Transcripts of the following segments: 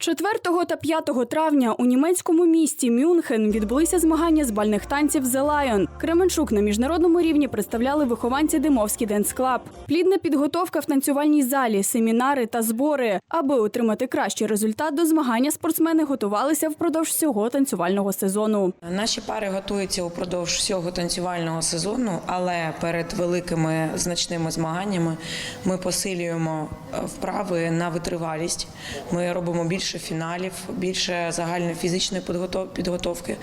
4 та 5 травня у німецькому місті Мюнхен відбулися змагання з бальних танців «The Lion». Кременчук на міжнародному рівні представляли вихованці Димовський Денс Клаб. Плідна підготовка в танцювальній залі, семінари та збори. Аби отримати кращий результат до змагання, спортсмени готувалися впродовж всього танцювального сезону. Наші пари готуються упродовж всього танцювального сезону, але перед великими значними змаганнями ми посилюємо е, вправи на витривалість. Ми робимо більше фіналів, більше загальної фізичної підготов- підготовки,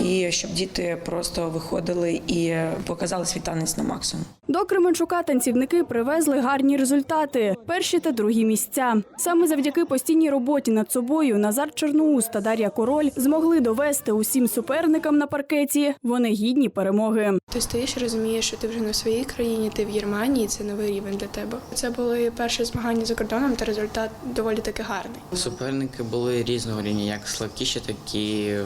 і щоб діти просто виходили і показали свій танець на максимум. До Кременчука танцівники привезли гарні результати: перші та другі місця. Саме завдяки постійній роботі над собою Назар Чорноус та Дар'я Король змогли довести усім суперникам на паркеті. Вони гідні перемоги. Ти стоїш і розумієш, що ти вже не в своїй країні, ти в Германії, це новий рівень для тебе. Це були перші змагання за кордоном, та результат доволі таки гарний. Суперники були різного рівня, як слабкіші, так і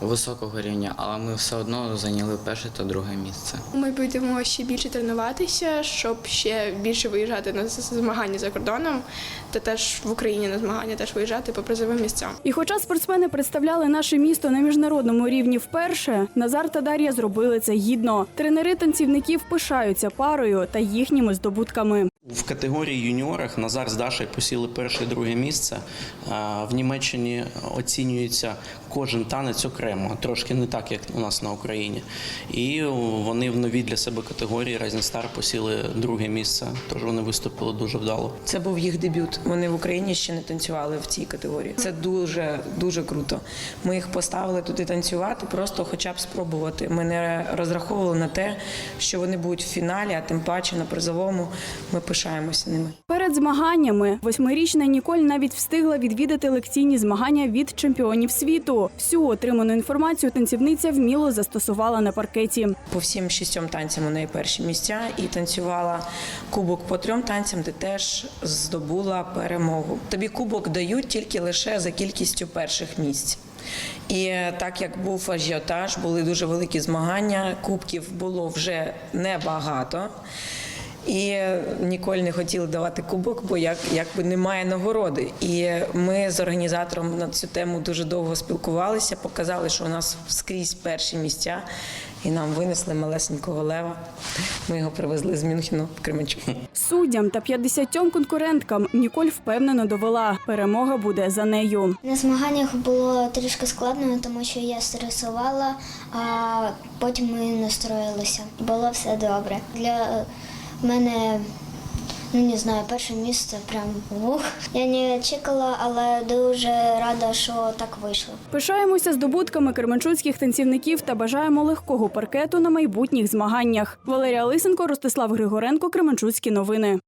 високого рівня, але ми все одно зайняли перше та друге місце. Ми будемо ще більше тренуватися, щоб ще більше виїжджати на змагання за кордоном, та теж в Україні на змагання теж виїжджати по призовим місцям. І хоча спортсмени представляли наше місто на міжнародному рівні вперше, Назар та Дар'я зробили це гідно. Тренери танцівників пишаються парою та їхніми здобутками. В категорії юніорах Назар з Дашею посіли перше і друге місце. В Німеччині оцінюється кожен танець окремо, трошки не так, як у нас на Україні. І вони в новій для себе категорії Star посіли друге місце, тож вони виступили дуже вдало. Це був їх дебют. Вони в Україні ще не танцювали в цій категорії. Це дуже дуже круто. Ми їх поставили туди танцювати, просто хоча б спробувати. Ми не розраховували на те, що вони будуть в фіналі, а тим паче на призовому. Ми пишаємося ними. Перед змаганнями восьмирічна Ніколь навіть встигла відвідати лекційні змагання від чемпіонів світу. Всю отриману інформацію танцівниця вміло застосувала на паркеті. По всім шістьом танцям у неї перші місця і танцювала кубок по трьом танцям, де теж здобула перемогу. Тобі кубок дають тільки лише за кількістю перших місць. І так як був ажіотаж, були дуже великі змагання, кубків було вже небагато. І Ніколь не хотіли давати кубок, бо як якби немає нагороди. І ми з організатором на цю тему дуже довго спілкувалися, показали, що у нас скрізь перші місця, і нам винесли малесенького лева. Ми його привезли з Мюнхену в Кременчук. Суддям та 50 конкуренткам Ніколь впевнено довела. Перемога буде за нею. На змаганнях було трішки складно, тому що я стресувала, а потім ми настроїлися. Було все добре. Для мене, ну не знаю, перше місце прям вух. Я не чекала, але дуже рада, що так вийшло. Пишаємося здобутками керменчуцьких танцівників та бажаємо легкого паркету на майбутніх змаганнях. Валерія Лисенко, Ростислав Григоренко, Кременчуцькі новини.